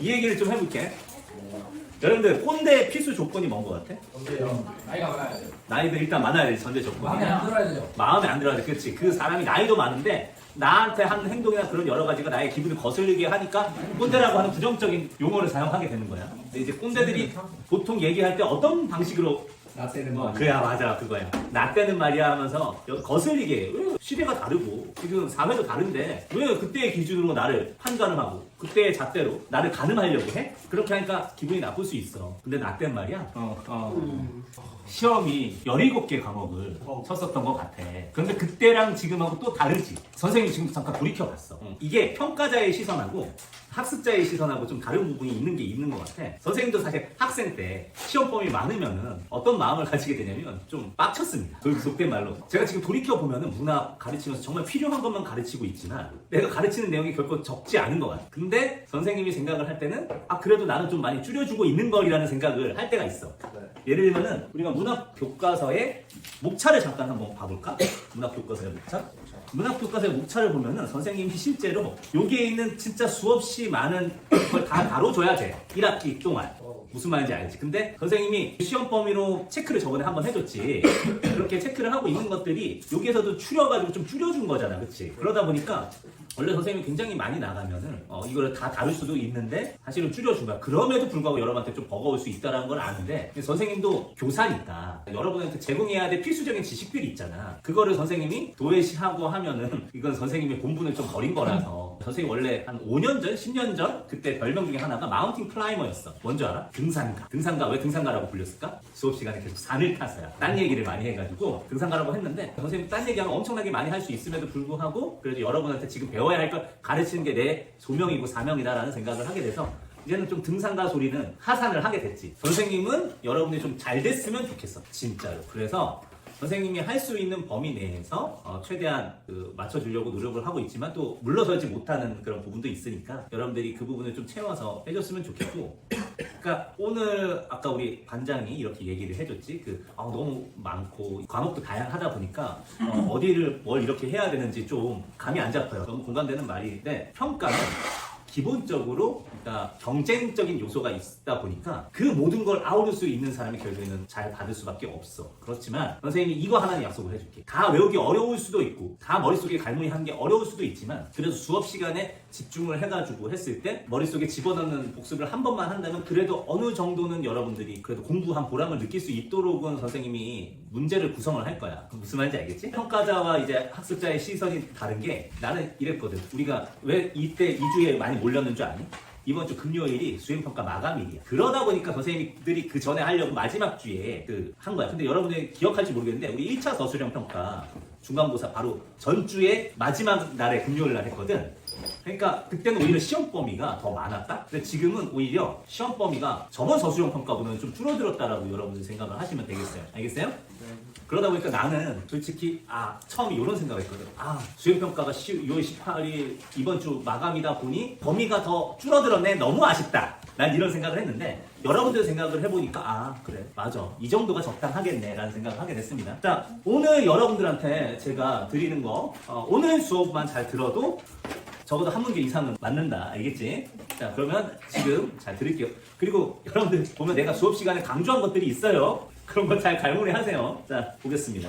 이 얘기를 좀 해볼게. 여러분들 꼰대 필수 조건이 뭔 것 같아? 나이가 많아야 돼요. 나이도 일단 많아야 돼 전제 조건이. 마음에 안 들어야 되죠. 마음에 안 들어야 돼. 그렇지. 그 사람이 나이도 많은데 나한테 한 행동이나 그런 여러 가지가 나의 기분을 거슬리게 하니까 꼰대라고 하는 부정적인 용어를 사용하게 되는 거야. 근데 이제 꼰대들이 보통 얘기할 때 어떤 방식으로 나 때는 어, 거. 그래야 맞아 그거야. 나 때는 말이야 하면서 여- 거슬리게 해. 왜 시대가 다르고 지금 사회도 다른데 왜 그때의 기준으로 나를 판단을 하고 그때의 잣대로 나를 가늠하려고 해? 그렇게 하니까 기분이 나쁠 수 있어. 근데 나 때는 말이야. 어, 어. 시험이 17개 과목을 쳤었던 것 같아. 그런데 그때랑 지금하고 또 다르지. 선생님이 지금 잠깐 돌이켜봤어. 이게 평가자의 시선하고 학습자의 시선하고 좀 다른 부분이 있는 게 있는 것 같아. 선생님도 사실 학생 때 시험 범위 많으면은 어떤 마음을 가지게 되냐면 좀 빡쳤습니다. 그 속된 말로. 제가 지금 돌이켜 보면은 문학 가르치면서 정말 필요한 것만 가르치고 있지만 내가 가르치는 내용이 결코 적지 않은 것 같아. 근데 선생님이 생각을 할 때는 아, 그래도 나는 좀 많이 줄여주고 있는 거리라는 생각을 할 때가 있어. 예를 들면은 우리가 문학 교과서의 목차를 잠깐 한번 봐볼까? 문학 교과서의 목차? 문학 교과서의 목차를 보면은 선생님이 실제로 여기에 있는 진짜 수없이 많은 걸 다 다뤄줘야 돼. 1학기 동안. 무슨 말인지 알지? 근데 선생님이 시험 범위로 체크를 저번에 한번 해줬지. 그렇게 체크를 하고 있는 것들이 여기에서도 추려가지고 좀 줄여준 거잖아. 그치? 그러다 보니까 원래 선생님이 굉장히 많이 나가면은 어, 이거를 다 다룰 수도 있는데 사실은 줄여준 거야. 그럼에도 불구하고 여러분한테 좀 버거울 수 있다는 걸 아는데 선생님도 교사니까 여러분한테 제공해야 될 필수적인 지식들이 있잖아. 그거를 선생님이 도외시하고 하면은 이건 선생님의 본분을 좀 버린 거라서 선생님 원래 한 5년 전, 10년 전 그때 별명 중에 하나가 마운틴 클라이머였어. 뭔지 알아? 등산가. 등산가 왜 등산가라고 불렸을까? 수업 시간에 계속 산을 타서야. 딴 얘기를 많이 해가지고 등산가라고 했는데 선생님 딴 얘기하면 엄청나게 많이 할 수 있음에도 불구하고 그래도 여러분한테 지금 배워야 할 걸 가르치는 게 내 소명이고 사명이다라는 생각을 하게 돼서 이제는 좀 등산가 소리는 하산을 하게 됐지. 선생님은 여러분이 좀 잘 됐으면 좋겠어. 진짜로. 그래서 선생님이 할 수 있는 범위 내에서 어, 최대한 그 맞춰주려고 노력을 하고 있지만 또 물러서지 못하는 그런 부분도 있으니까 여러분들이 그 부분을 좀 채워서 해줬으면 좋겠고. 그러니까 오늘 아까 우리 반장이 이렇게 얘기를 해줬지. 그 아, 너무 많고 과목도 다양하다 보니까 어, 디를 뭘 이렇게 해야 되는지 좀 감이 안 잡혀요. 너무 공감되는 말인데 평가는 기본적으로 그러니까 경쟁적인 요소가 있다 보니까 그 모든 걸 아우를 수 있는 사람이 결국에는 잘 받을 수밖에 없어. 그렇지만 선생님이 이거 하나는 약속을 해줄게. 다 외우기 어려울 수도 있고 다 머릿속에 갈무리한 게 어려울 수도 있지만 그래도 수업 시간에 집중을 해가지고 했을 때 머릿속에 집어넣는 복습을 한 번만 한다면 그래도 어느 정도는 여러분들이 그래도 공부한 보람을 느낄 수 있도록은 선생님이 문제를 구성을 할 거야. 무슨 말인지 알겠지? 평가자와 이제 학습자의 시선이 다른 게 나는 이랬거든. 우리가 왜 이때 2주에 많이 몰렸는 줄 아니? 이번 주 금요일이 수행평가 마감일이야. 그러다 보니까 선생님들이 그 전에 하려고 마지막 주에 그 한 거야. 근데 여러분들이 기억할지 모르겠는데 우리 1차 서술형 평가 중간고사 바로 전주에 마지막 날에 금요일 날 했거든. 그러니까 그때는 오히려 시험 범위가 더 많았다. 근데 지금은 오히려 시험 범위가 저번 서술형 평가보다는 좀 줄어들었다라고 여러분들 생각을 하시면 되겠어요. 알겠어요? 그러다 보니까 나는 솔직히 아 처음에 이런 생각을 했거든. 아 수행평가가 6월 18일 이번 주 마감이다 보니 범위가 더 줄어들었네. 너무 아쉽다. 난 이런 생각을 했는데 여러분들 생각을 해보니까 아 그래 맞아 이 정도가 적당하겠네 라는 생각을 하게 됐습니다. 자 오늘 여러분들한테 제가 드리는 거 어, 오늘 수업만 잘 들어도 적어도 한 문제 이상은 맞는다. 알겠지? 자, 그러면 지금 잘 드릴게요. 그리고 여러분들 보면 내가 수업 시간에 강조한 것들이 있어요. 그런 거 잘 갈무리 하세요. 자, 보겠습니다.